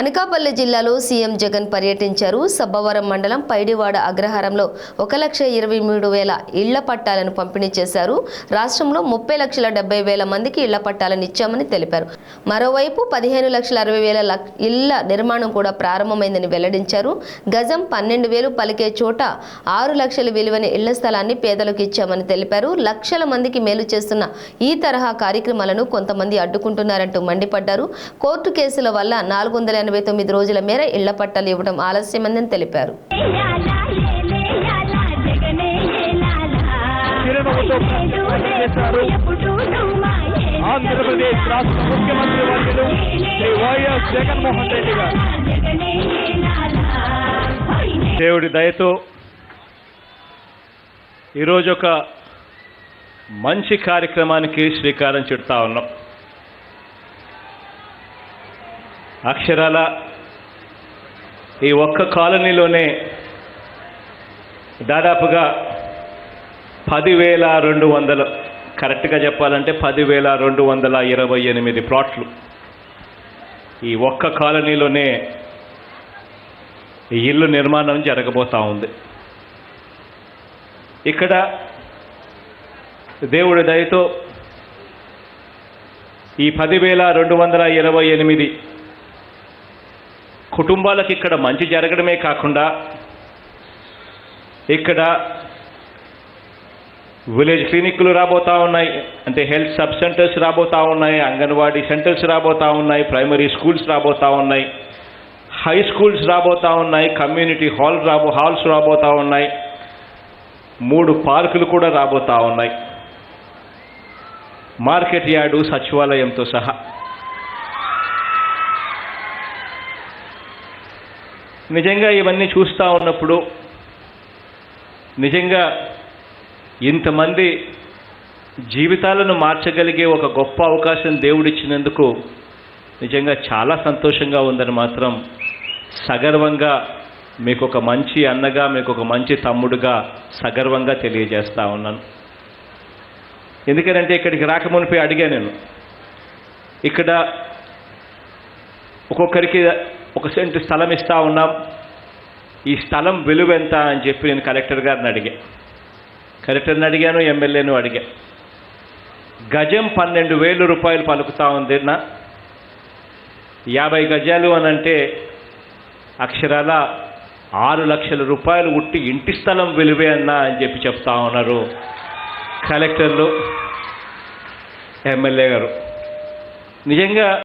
అనకాపల్లి జిల్లాలో సీఎం జగన్ పర్యటించారు. సబ్బవరం మండలం పైడివాడ అగ్రహారంలో ఒక లక్ష ఇరవై మూడు వేల ఇళ్ళ పట్టాలను పంపిణీ చేశారు. రాష్ట్రంలో ముప్పై లక్షల డెబ్బై వేల మందికి ఇళ్ళ పట్టాలను ఇచ్చామని తెలిపారు. మరోవైపు పదిహేను లక్షల అరవై వేల ఇళ్ళ నిర్మాణం కూడా ప్రారంభమైందని వెల్లడించారు. గజం పన్నెండు వేలు పలికే చోట ఆరు లక్షల విలువైన ఇళ్ళ స్థలాన్ని పేదలకు ఇచ్చామని తెలిపారు. లక్షల మందికి మేలు చేస్తున్న ఈ తరహా కార్యక్రమాలను కొంతమంది అడ్డుకుంటున్నారంటూ మండిపడ్డారు. కోర్టు కేసుల వల్ల నాలుగు వందల ఎనభై తొమ్మిది రోజుల మేర ఇళ్ళ పట్టాలు ఇవ్వడం ఆలస్యమైందని తెలిపారు. ఆంధ్రప్రదేశ్ రాష్ట్ర ముఖ్యమంత్రి వర్యులు శ్రీ వైఎస్ జగన్మోహన్ రెడ్డి గారు. దేవుడి దయతో ఈరోజు ఒక మంచి కార్యక్రమానికి శ్రీకారం చుడతా ఉన్నాం. అక్షరాల ఈ ఒక్క కాలనీలోనే దాదాపుగా పదివేల రెండు వందల కరెక్ట్గా చెప్పాలంటే పదివేల రెండు వందల ఇరవై ఎనిమిది ప్లాట్లు ఈ ఒక్క కాలనీలోనే ఈ ఇల్లు నిర్మాణం జరగబోతూ ఉంది. ఇక్కడ దేవుడి దయతో ఈ పదివేల రెండు వందల ఇరవై ఎనిమిది కుటుంబాలకు ఇక్కడ మంచి జరగడమే కాకుండా ఇక్కడ విలేజ్ క్లినిక్లు రాబోతా ఉన్నాయి అంటే హెల్త్ సబ్ సెంటర్స్ రాబోతా ఉన్నాయి అంగన్వాడీ సెంటర్స్ రాబోతా ఉన్నాయి ప్రైమరీ స్కూల్స్ రాబోతూ ఉన్నాయి హై స్కూల్స్ రాబోతా ఉన్నాయి కమ్యూనిటీ హాల్ రాబో హాల్స్ రాబోతా ఉన్నాయి మూడు పార్కులు కూడా రాబోతూ ఉన్నాయి. మార్కెట్ యార్డు సచివాలయంతో సహా. నిజంగా ఇవన్నీ చూస్తూ ఉన్నప్పుడు నిజంగా ఇంతమంది జీవితాలను మార్చగలిగే ఒక గొప్ప అవకాశం దేవుడిచ్చినందుకు నిజంగా చాలా సంతోషంగా ఉందని మాత్రం సగర్వంగా మీకు ఒక మంచి అన్నగా మీకు ఒక మంచి తమ్ముడుగా సగర్వంగా తెలియజేస్తా ఉన్నాను. ఎందుకంటే ఇక్కడికి రాకమునిపోయి అడిగా నేను. ఇక్కడ ఒక్కొక్కరికి ఒక సెంటు స్థలం ఇస్తూ ఉన్నాం ఈ స్థలం విలువ ఎంత అని చెప్పి నేను కలెక్టర్ గారిని అడిగా. కలెక్టర్ని అడిగాను ఎమ్మెల్యేను అడిగా. గజం పన్నెండు వేలు రూపాయలు పలుకుతా ఉంది నా యాభై గజాలు అని అంటే అక్షరాల ఆరు లక్షల రూపాయలు ఉట్టి ఇంటి స్థలం విలువే అన్నా అని చెప్పి చెప్తా ఉన్నారు కలెక్టర్లు ఎమ్మెల్యే గారు. నిజంగా